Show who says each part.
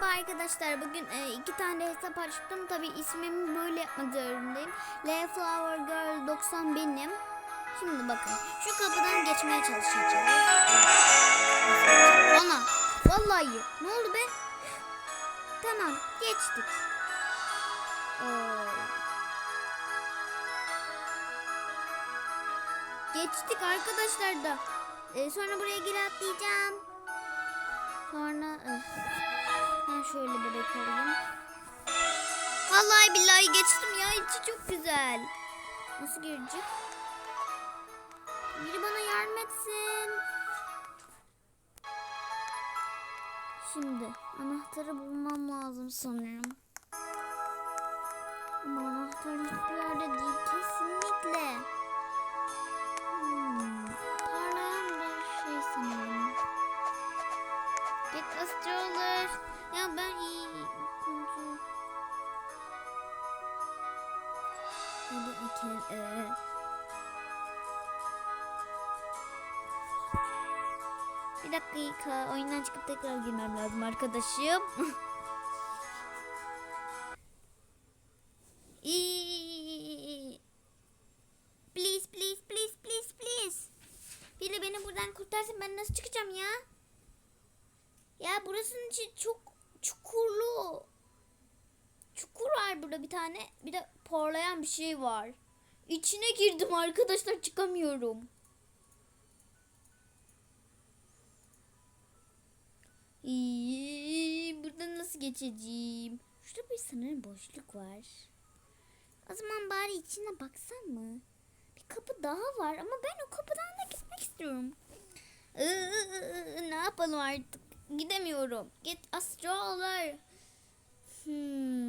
Speaker 1: Merhaba arkadaşlar. Bugün e, iki tane hesap açtım. Tabi ismimi böyle yapmak zorundayım. L Girl 90 benim. Şimdi bakın. Şu kapıdan geçmeye çalışacağım. Ana. Vallahi. Ne oldu be? Tamam. Geçtik. Oo. Geçtik arkadaşlar da. E, sonra buraya geri atlayacağım. Sonra öf. Şöyle bebek olayım. Vallahi billahi geçtim ya içi çok güzel. Nasıl girecek? Biri bana yardım etsin. Şimdi anahtarı bulmam lazım sanırım. Ama anahtar hiçbir yerde değil kesinlikle. Hmm, bir şey sanırım. Get a stroller. Ya ben iyi kuncu. Hadi Akel. Ee. Bir dakika oyundan çıkıp tekrar girmem lazım arkadaşım. Please please please please please. Biri beni buradan kurtarsın ben nasıl çıkacağım ya? Ya burasının içi çok çukurlu. Çukur var burada bir tane. Bir de parlayan bir şey var. İçine girdim arkadaşlar çıkamıyorum. İyi, buradan nasıl geçeceğim? Şurada bir sanırım boşluk var. O zaman bari içine baksam mı? Bir kapı daha var ama ben o kapıdan da gitmek istiyorum. Iı, ne yapalım artık? Gidemiyorum. Git astrolar. Hmm.